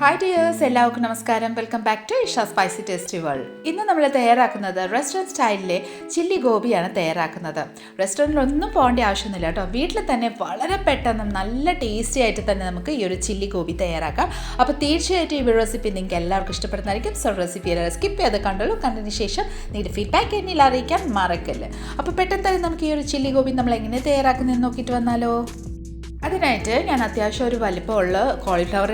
Hi dears എല്ലാവർക്കും നമസ്കാരം. Welcome back to Isha spicy tasty world ഇന്ന് നമ്മൾ തയ്യാറാക്കുന്നത് റെസ്റ്റോറന്റ് സ്റ്റൈലിലെ ചില്ലി ഗോപിയാണ് തയ്യാറാക്കുന്നത്. റെസ്റ്റോറന്റിൽ ഒന്നും പോകേണ്ട ആവശ്യമൊന്നുമില്ല കേട്ടോ. വീട്ടിൽ തന്നെ വളരെ പെട്ടെന്ന് നല്ല ടേസ്റ്റി ആയിട്ട് തന്നെ നമുക്ക് ഈ ഒരു ചില്ലി ഗോപി തയ്യാറാക്കാം. അപ്പോൾ തീർച്ചയായിട്ടും ഈ റെസിപ്പി നിങ്ങൾക്ക് എല്ലാവർക്കും ഇഷ്ടപ്പെടുന്നതായിരിക്കും. സോ റെസിപ്പി എല്ലാവരും സ്കിപ്പ് ചെയ്ത് കണ്ടുള്ളൂ കണ്ടതിന് ശേഷം നിങ്ങളുടെ ഫീഡ്ബാക്ക് എന്നിൽ അറിയിക്കാൻ മറക്കല്ലേ അപ്പോൾ പെട്ടെന്ന് തന്നെ നമുക്ക് ഈ ഒരു ചില്ലി ഗോപി നമ്മൾ എങ്ങനെ തയ്യാറാക്കുന്നതെന്ന് നോക്കിയിട്ട് വന്നാലോ? അതിനായിട്ട് ഞാൻ അത്യാവശ്യം ഒരു വലിപ്പമുള്ള കോളിഫ്ലവർ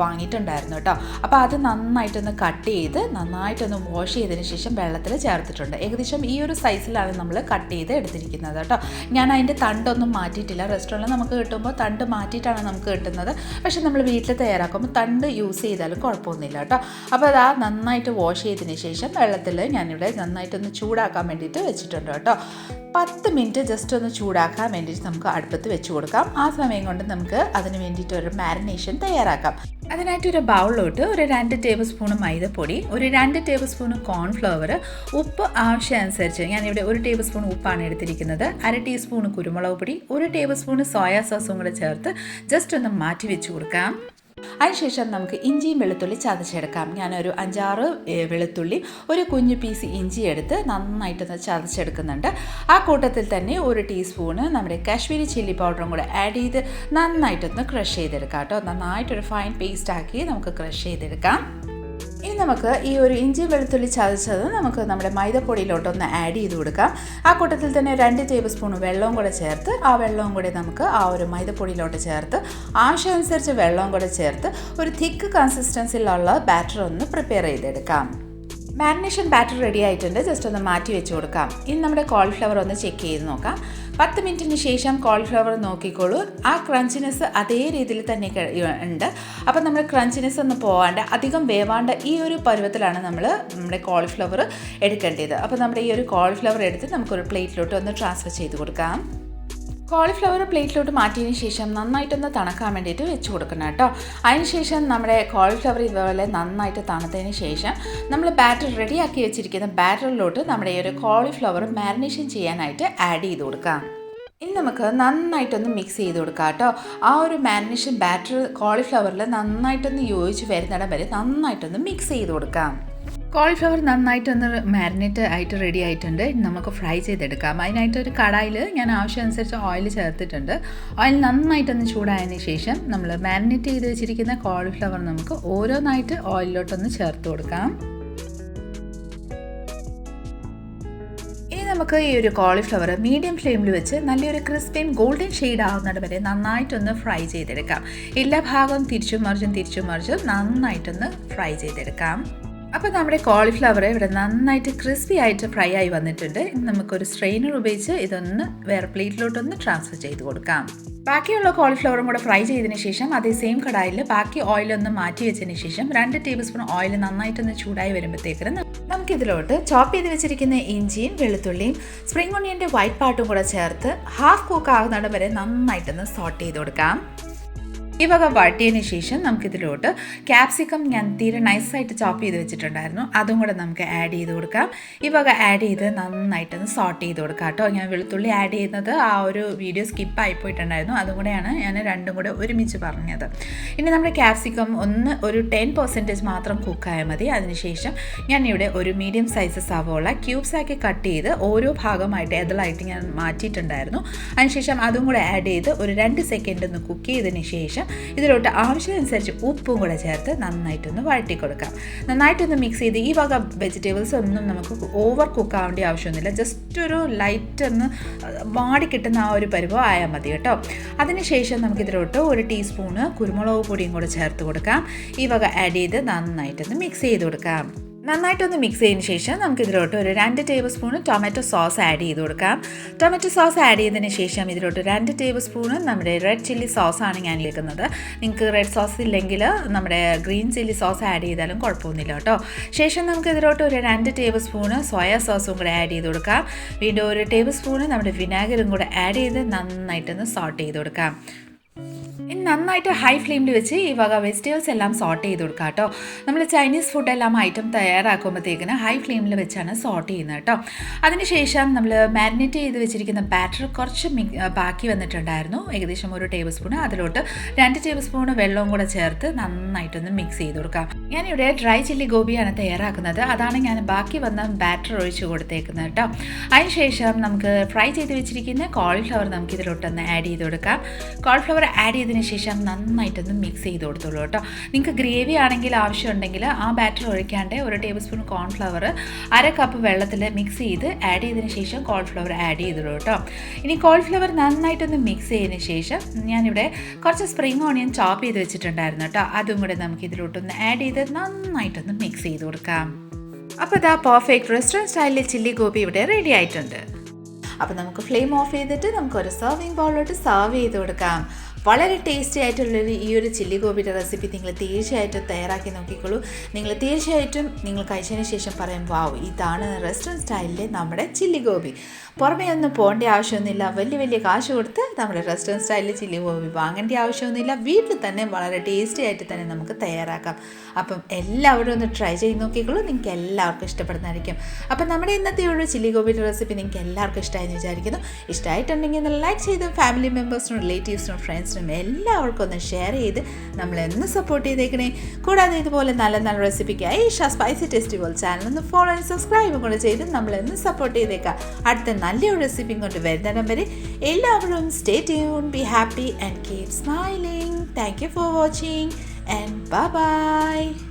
വാങ്ങിയിട്ടുണ്ടായിരുന്നു കേട്ടോ. അപ്പോൾ അത് നന്നായിട്ടൊന്ന് കട്ട് ചെയ്ത് നന്നായിട്ടൊന്ന് വാഷ് ചെയ്തതിന് ശേഷം വെള്ളത്തിൽ ചേർത്തിട്ടുണ്ട്. ഏകദേശം ഈ ഒരു സൈസിലാണ് നമ്മൾ കട്ട് ചെയ്ത് എടുത്തിരിക്കുന്നത് കേട്ടോ. ഞാൻ അതിന്റെ തണ്ടൊന്നും മാറ്റിയിട്ടില്ല. റെസ്റ്റോറന്റിൽ നമുക്ക് കിട്ടുമ്പോൾ തണ്ട് മാറ്റിയിട്ടാണ് നമുക്ക് കിട്ടുന്നത്. പക്ഷേ നമ്മൾ വീട്ടിൽ തയ്യാറാക്കുമ്പോൾ തണ്ട് യൂസ് ചെയ്താലും കുഴപ്പമൊന്നുമില്ല കേട്ടോ. അപ്പോൾ അത് ആ നന്നായിട്ട് വാഷ് ചെയ്തതിന് ശേഷം വെള്ളത്തിൽ ഞാനിവിടെ നന്നായിട്ടൊന്ന് ചൂടാക്കാൻ വേണ്ടിയിട്ട് വെച്ചിട്ടുണ്ട് കേട്ടോ. പത്ത് മിനിറ്റ് ജസ്റ്റ് ഒന്ന് ചൂടാക്കാൻ വേണ്ടിയിട്ട് നമുക്ക് അടുപ്പത്ത് വെച്ച് കൊടുക്കാം. ആ സമയം കൊണ്ട് നമുക്ക് അതിന് വേണ്ടിയിട്ട് ഒരു മാരിനേഷൻ തയ്യാറാക്കാം. അതിനായിട്ട് ഒരു ബൗളിലോട്ട് ഒരു രണ്ട് ടേബിൾ സ്പൂൺ മൈദപ്പൊടി ഒരു രണ്ട് ടേബിൾ സ്പൂൺ കോൺഫ്ലവർ ഉപ്പ് ആവശ്യമനുസരിച്ച് ഞാനിവിടെ ഒരു ടേബിൾ സ്പൂൺ ഉപ്പാണ് എടുത്തിരിക്കുന്നത് അര ടീസ്പൂൺ കുരുമുളക് പൊടി ഒരു ടേബിൾ സ്പൂൺ സോയാ സോസും കൂടെ ചേർത്ത് ജസ്റ്റ് ഒന്ന് മാറ്റി വെച്ച് കൊടുക്കാം. അതിനുശേഷം നമുക്ക് ഇഞ്ചിയും വെളുത്തുള്ളി ചതച്ചെടുക്കാം. ഞാനൊരു അഞ്ചാറ് വെളുത്തുള്ളി ഒരു കുഞ്ഞു പീസ് ഇഞ്ചി എടുത്ത് നന്നായിട്ടൊന്ന് ചതച്ചെടുക്കുന്നുണ്ട്. ആ കൂട്ടത്തിൽ തന്നെ ഒരു ടീസ്പൂണ് നമ്മുടെ കാശ്മീരി ചില്ലി പൗഡറും കൂടെ ആഡ് ചെയ്ത് നന്നായിട്ടൊന്ന് ക്രഷ് ചെയ്തെടുക്കാം കേട്ടോ. നന്നായിട്ടൊരു ഫൈൻ പേസ്റ്റ് ആക്കി നമുക്ക് ക്രഷ് ചെയ്തെടുക്കാം. നമുക്ക് ഈ ഒരു ഇഞ്ചി വെളുത്തുള്ളി ചതച്ചത് നമുക്ക് നമ്മുടെ മൈദപ്പൊടിയിലോട്ടൊന്ന് ആഡ് ചെയ്ത് കൊടുക്കാം. ആ കൂട്ടത്തിൽ തന്നെ രണ്ട് ടേബിൾ സ്പൂൺ വെള്ളവും കൂടെ ചേർത്ത് ആ വെള്ളവും കൂടെ നമുക്ക് ആ ഒരു മൈദപ്പൊടിയിലോട്ട് ചേർത്ത് ആവശ്യമനുസരിച്ച് വെള്ളവും കൂടെ ചേർത്ത് ഒരു തിക്ക് കൺസിസ്റ്റൻസിലുള്ള ബാറ്റർ ഒന്ന് പ്രിപ്പയർ ചെയ്തെടുക്കാം. മാരിനേഷൻ ബാറ്റർ റെഡി ആയിട്ടുണ്ട്. ജസ്റ്റ് ഒന്ന് മാറ്റി വെച്ച് കൊടുക്കാം. ഇനി നമ്മുടെ കോൾഫ്ലവർ ഒന്ന് ചെക്ക് ചെയ്ത് നോക്കാം. പത്ത് മിനിറ്റിന് ശേഷം കോളിഫ്ലവർ നോക്കിക്കോളൂ. ആ ക്രഞ്ചിനെസ് അതേ രീതിയിൽ തന്നെ ഉണ്ട്. അപ്പം നമ്മൾ ക്രഞ്ചിനെസ് ഒന്ന് പോവാണ്ട് അധികം വേവാണ്ട് ഈ ഒരു പരുവത്തിലാണ് നമ്മൾ നമ്മുടെ കോളിഫ്ലവർ എടുക്കേണ്ടത്. അപ്പോൾ നമ്മുടെ ഈ ഒരു കോളിഫ്ലവർ എടുത്ത് നമുക്കൊരു പ്ലേറ്റിലോട്ട് ഒന്ന് ട്രാൻസ്ഫർ ചെയ്ത് കൊടുക്കാം. കോളിഫ്ലവർ പ്ലേറ്റിലോട്ട് മാറ്റിയതിന് ശേഷം നന്നായിട്ടൊന്ന് തണക്കാൻ വേണ്ടിയിട്ട് വെച്ച് കൊടുക്കണം കേട്ടോ. അതിനുശേഷം നമ്മുടെ കോളിഫ്ലവർ ഇതുപോലെ നന്നായിട്ട് തണുത്തതിന് ശേഷം നമ്മൾ ബാറ്റർ റെഡിയാക്കി വെച്ചിരിക്കുന്ന ബാറ്ററിലോട്ട് നമ്മുടെ ഈ ഒരു കോളിഫ്ലവർ മാരിനേഷൻ ചെയ്യാനായിട്ട് ആഡ് ചെയ്ത് കൊടുക്കാം. ഇനി നമുക്ക് നന്നായിട്ടൊന്ന് മിക്സ് ചെയ്ത് കൊടുക്കാം കേട്ടോ. ആ ഒരു മാരിനേഷൻ ബാറ്റർ കോളിഫ്ലവറിൽ നന്നായിട്ടൊന്ന് യോജിച്ച് വരുന്നിടം വരെ നന്നായിട്ടൊന്ന് മിക്സ് ചെയ്ത് കൊടുക്കാം. കോളിഫ്ലവർ നന്നായിട്ടൊന്ന് മാരിനേറ്റ് ആയിട്ട് റെഡി ആയിട്ടുണ്ട്. നമുക്ക് ഫ്രൈ ചെയ്തെടുക്കാം. അതിനായിട്ട് ഒരു കടായിൽ ഞാൻ ആവശ്യമനുസരിച്ച് ഓയിൽ ചേർത്തിട്ടുണ്ട്. ഓയിൽ നന്നായിട്ടൊന്ന് ചൂടായതിന് ശേഷം നമ്മൾ മാരിനേറ്റ് ചെയ്ത് വെച്ചിരിക്കുന്ന കോളിഫ്ലവർ നമുക്ക് ഓരോന്നായിട്ട് ഓയിലിലോട്ടൊന്ന് ചേർത്ത് കൊടുക്കാം. നമുക്ക് ഈ ഒരു കോളിഫ്ലവർ മീഡിയം ഫ്ലെയിമിൽ വെച്ച് നല്ലൊരു ക്രിസ്പിയും ഗോൾഡൻ ഷെയ്ഡ് ആവുന്നിടം വരെ നന്നായിട്ടൊന്ന് ഫ്രൈ ചെയ്തെടുക്കാം. എല്ലാ ഭാഗവും തിരിച്ചും മറിച്ചും തിരിച്ചും മറിച്ചും നന്നായിട്ടൊന്ന് ഫ്രൈ ചെയ്തെടുക്കാം. അപ്പോൾ നമ്മുടെ കോളിഫ്ലവർ ഇവിടെ നന്നായിട്ട് ക്രിസ്പി ആയിട്ട് ഫ്രൈ ആയി വന്നിട്ടുണ്ട്. നമുക്കൊരു സ്ട്രെയിനർ ഉപയോഗിച്ച് ഇതൊന്ന് വേറെ പ്ലേറ്റിലോട്ടൊന്ന് ട്രാൻസ്ഫർ ചെയ്ത് കൊടുക്കാം. ബാക്കിയുള്ള കോളിഫ്ലവറും കൂടെ ഫ്രൈ ചെയ്തതിന് ശേഷം അതേ സെയിം കടായിൽ ബാക്കി ഓയിലൊന്ന് മാറ്റി വെച്ചതിന് ശേഷം രണ്ട് ടേബിൾ സ്പൂൺ ഓയിൽ നന്നായിട്ടൊന്ന് ചൂടായി വരുമ്പോഴത്തേക്കിന് നമുക്കിതിലോട്ട് ചോപ്പ് ചെയ്ത് വെച്ചിരിക്കുന്ന ഇഞ്ചിയും വെളുത്തുള്ളിയും സ്പ്രിംഗ് ഒണിയന്റെ വൈറ്റ് പാർട്ടും കൂടെ ചേർത്ത് ഹാഫ് കുക്ക് ആകുന്നിടം വരെ നന്നായിട്ടൊന്ന് സോട്ട് ചെയ്ത് കൊടുക്കാം. ഈ വക വഴട്ടിയതിന് ശേഷം നമുക്കിതിലോട്ട് ക്യാപ്സിക്കം ഞാൻ തീരെ നൈസായിട്ട് ചോപ്പ് ചെയ്ത് വെച്ചിട്ടുണ്ടായിരുന്നു. അതും കൂടെ നമുക്ക് ആഡ് ചെയ്ത് കൊടുക്കാം. ഈ വക ആഡ് ചെയ്ത് നന്നായിട്ടൊന്ന് സോട്ട് ചെയ്ത് കൊടുക്കാം കേട്ടോ. ഞാൻ വെളുത്തുള്ളി ആഡ് ചെയ്യുന്നത് ആ ഒരു വീഡിയോ സ്കിപ്പ് ആയിപ്പോയിട്ടുണ്ടായിരുന്നു അതും കൂടെയാണ് ഞാൻ രണ്ടും കൂടെ ഒരുമിച്ച് പറഞ്ഞത്. ഇനി നമ്മുടെ ക്യാപ്സിക്കം ഒന്ന് ഒരു ടെൻ പെർസെന്റേജ് മാത്രം കുക്കായാൽ മതി. അതിനുശേഷം ഞാൻ ഇവിടെ ഒരു മീഡിയം സൈസ് സവോള ക്യൂബ്സ് ആക്കി കട്ട് ചെയ്ത് ഓരോ ഭാഗമായിട്ട് എതളായിട്ട് ഞാൻ മാറ്റിയിട്ടുണ്ടായിരുന്നു. അതിനുശേഷം അതും കൂടെ ആഡ് ചെയ്ത് ഒരു രണ്ട് സെക്കൻഡ് ഒന്ന് കുക്ക് ചെയ്തതിന് ശേഷം ഇതിലോട്ട് ആവശ്യമനുസരിച്ച് ഉപ്പും കൂടെ ചേർത്ത് നന്നായിട്ടൊന്ന് വഴറ്റി കൊടുക്കാം നന്നായിട്ടൊന്ന് മിക്സ് ചെയ്ത് ഈ വക വെജിറ്റബിൾസ് ഒന്നും നമുക്ക് ഓവർ കുക്ക് ആവേണ്ട ആവശ്യമൊന്നുമില്ല. ജസ്റ്റ് ഒരു ലൈറ്റ് ഒന്ന് വാടി കിട്ടുന്ന ആ ഒരു പരുവം ആയാൽ മതി കേട്ടോ. അതിനുശേഷം നമുക്കിതിലോട്ട് ഒരു ടീസ്പൂണ് കുരുമുളക് പൊടിയും കൂടെ ചേർത്ത് കൊടുക്കാം. ഈ വക ആഡ് ചെയ്ത് നന്നായിട്ടൊന്ന് മിക്സ് ചെയ്ത് കൊടുക്കാം. നന്നായിട്ടൊന്ന് മിക്സ് ചെയ്തതിന് ശേഷം നമുക്ക് ഇതിലോട്ട് ഒരു രണ്ട് tablespoon tomato sauce add ചെയ്ത് കൊടുക്കാം. ടൊമാറ്റോ സോസ് ആഡ് ചെയ്തതിന് ശേഷം ഇതിലോട്ട് രണ്ട് ടേബിൾ സ്പൂൺ നമ്മുടെ റെഡ് ചില്ലി സോസാണ് ഞാൻ എടുക്കുന്നത് നിങ്ങൾക്ക് റെഡ് സോസ് ഇല്ലെങ്കിൽ നമ്മുടെ ഗ്രീൻ ചില്ലി സോസ് ആഡ് ചെയ്താലും കുഴപ്പമൊന്നുമില്ല കേട്ടോ. ശേഷം നമുക്ക് ഇതിലോട്ട് ഒരു രണ്ട് ടേബിൾ സ്പൂണ് സോയ സോസും കൂടെ ആഡ് ചെയ്ത് കൊടുക്കാം. വീണ്ടും ഒരു ടേബിൾ സ്പൂണ് നമ്മുടെ വിനാഗിറും കൂടെ ആഡ് ചെയ്ത് നന്നായിട്ടൊന്ന് സോട്ട് ചെയ്ത് കൊടുക്കാം. ഇനി നന്നായിട്ട് ഹൈ ഫ്ലെയിമിൽ വെച്ച് ഈ വക വെജിറ്റബിൾസ് എല്ലാം സോർട്ട് ചെയ്ത് കൊടുക്കുക കേട്ടോ നമ്മൾ ചൈനീസ് ഫുഡ് എല്ലാം ഐറ്റം തയ്യാറാക്കുമ്പോഴത്തേക്കിന് ഹൈ ഫ്ലെയിമിൽ വെച്ചാണ് സോർട്ട് ചെയ്യുന്നത് കേട്ടോ അതിനുശേഷം നമ്മൾ മാരിനേറ്റ് ചെയ്ത് വെച്ചിരിക്കുന്ന ബാറ്റർ കുറച്ച് ബാക്കി വന്നിട്ടുണ്ടായിരുന്നു. ഏകദേശം ഒരു ടേബിൾ സ്പൂൺ അതിലോട്ട് രണ്ട് ടേബിൾ സ്പൂൺ വെള്ളവും കൂടെ ചേർത്ത് നന്നായിട്ടൊന്ന് മിക്സ് ചെയ്ത് കൊടുക്കാം. ഞാനിവിടെ ഡ്രൈ ചില്ലി ഗോപിയാണ് തയ്യാറാക്കുന്നത്. അതാണ് ഞാൻ ബാക്കി വന്ന ബാറ്റർ ഒഴിച്ച് കൊടുത്തേക്കുന്നത് കേട്ടോ അതിനുശേഷം നമുക്ക് ഫ്രൈ ചെയ്ത് വെച്ചിരിക്കുന്ന കോളിഫ്ലവർ നമുക്ക് ഇതിലോട്ടൊന്ന് ആഡ് ചെയ്ത് കൊടുക്കാം. കോളിഫ്ലവർ ആഡ് ചെയ്തതിന് ശേഷം നന്നായിട്ടൊന്ന് മിക്സ് ചെയ്ത് കൊടുത്തോളൂ കേട്ടോ. നിങ്ങൾക്ക് ഗ്രേവി ആണെങ്കിൽ ആവശ്യമുണ്ടെങ്കിൽ ആ ബാറ്റർ ഒഴിക്കാണ്ട് ഒരു ടേബിൾ സ്പൂൺ കോൺഫ്ലവർ അര കപ്പ് വെള്ളത്തിൽ മിക്സ് ചെയ്ത് ആഡ് ചെയ്തതിന് ശേഷം കോൺഫ്ലവർ ആഡ് ചെയ്തോളൂ കേട്ടോ. ഇനി കോൺഫ്ലവർ നന്നായിട്ടൊന്ന് മിക്സ് ചെയ്തതിന് ശേഷം ഞാനിവിടെ കുറച്ച് സ്പ്രിങ് ഓണിയൻ ചോപ്പ് ചെയ്ത് വെച്ചിട്ടുണ്ടായിരുന്നു കേട്ടോ. അതും കൂടെ നമുക്ക് ഇതിലോട്ടൊന്ന് ആഡ് ചെയ്ത് നന്നായിട്ടൊന്ന് മിക്സ് ചെയ്ത് കൊടുക്കാം. അപ്പോൾ ഇതാ പെർഫെക്റ്റ് റെസ്റ്റോറന്റ് സ്റ്റൈലിൽ ചില്ലി ഗോപി ഇവിടെ റെഡി ആയിട്ടുണ്ട്. അപ്പോൾ നമുക്ക് ഫ്ലെയിം ഓഫ് ചെയ്തിട്ട് നമുക്കൊരു സെർവിങ് ബൗളിലോട്ട് സെർവ് ചെയ്ത് കൊടുക്കാം. വളരെ ടേസ്റ്റി ആയിട്ടുള്ളൊരു ഈ ഒരു ചില്ലി ഗോപിയുടെ റെസിപ്പി നിങ്ങൾ തീർച്ചയായിട്ടും തയ്യാറാക്കി നോക്കിക്കോളൂ. നിങ്ങൾ തീർച്ചയായിട്ടും നിങ്ങൾ കഴിച്ചതിന് ശേഷം പറയും വാവ് ഇതാണ് റെസ്റ്റോറന്റ് സ്റ്റൈലിലെ നമ്മുടെ ചില്ലി ഗോപി പുറമേ ഒന്നും പോകേണ്ട ആവശ്യമൊന്നുമില്ല. വലിയ വലിയ കാശ് കൊടുത്ത് നമ്മുടെ റെസ്റ്റോറന്റ് സ്റ്റൈലിൽ ചില്ലി ഗോപി വാങ്ങേണ്ട ആവശ്യമൊന്നുമില്ല. വീട്ടിൽ തന്നെ വളരെ ടേസ്റ്റി ആയിട്ട് തന്നെ നമുക്ക് തയ്യാറാക്കാം. അപ്പം എല്ലാവരും ഒന്ന് ട്രൈ ചെയ്ത് നോക്കിക്കോളൂ. നിങ്ങൾക്ക് എല്ലാവർക്കും ഇഷ്ടപ്പെടുന്നതായിരിക്കും. അപ്പം നമ്മുടെ ഇന്നത്തെ ഒരു ചില്ലി ഗോപിയുടെ റെസിപ്പി നിങ്ങൾക്ക് എല്ലാവർക്കും ഇഷ്ടമായെന്ന് വിചാരിക്കുന്നു. ഇഷ്ടമായിട്ടുണ്ടെങ്കിൽ ഒന്ന് ലൈക്ക് ചെയ്ത് ഫാമിലി മെമ്പേഴ്സിനും റിലേറ്റീവ്സിനും ഫ്രണ്ട്സിനും എല്ലാവർക്കും ഒന്ന് ഷെയർ ചെയ്ത് നമ്മളെന്ന് സപ്പോർട്ട് ചെയ്തേക്കണേ. കൂടാതെ ഇതുപോലെ നല്ല നല്ല റെസിപ്പിക്കായി ഇഷ സ്പൈസി ടെസ്റ്റിവൽ ചാനൽ ഒന്ന് ഫോളോ ആൻഡ് സബ്സ്ക്രൈബും കൂടെ ചെയ്ത് നമ്മളെന്ന് സപ്പോർട്ട് ചെയ്തേക്കാം. അടുത്ത നല്ലൊരു റെസിപ്പിയും കൊണ്ട് വരുന്നിടം വരെ എല്ലാവരും stay tune be happy and keep smiling thank you for watching and bye bye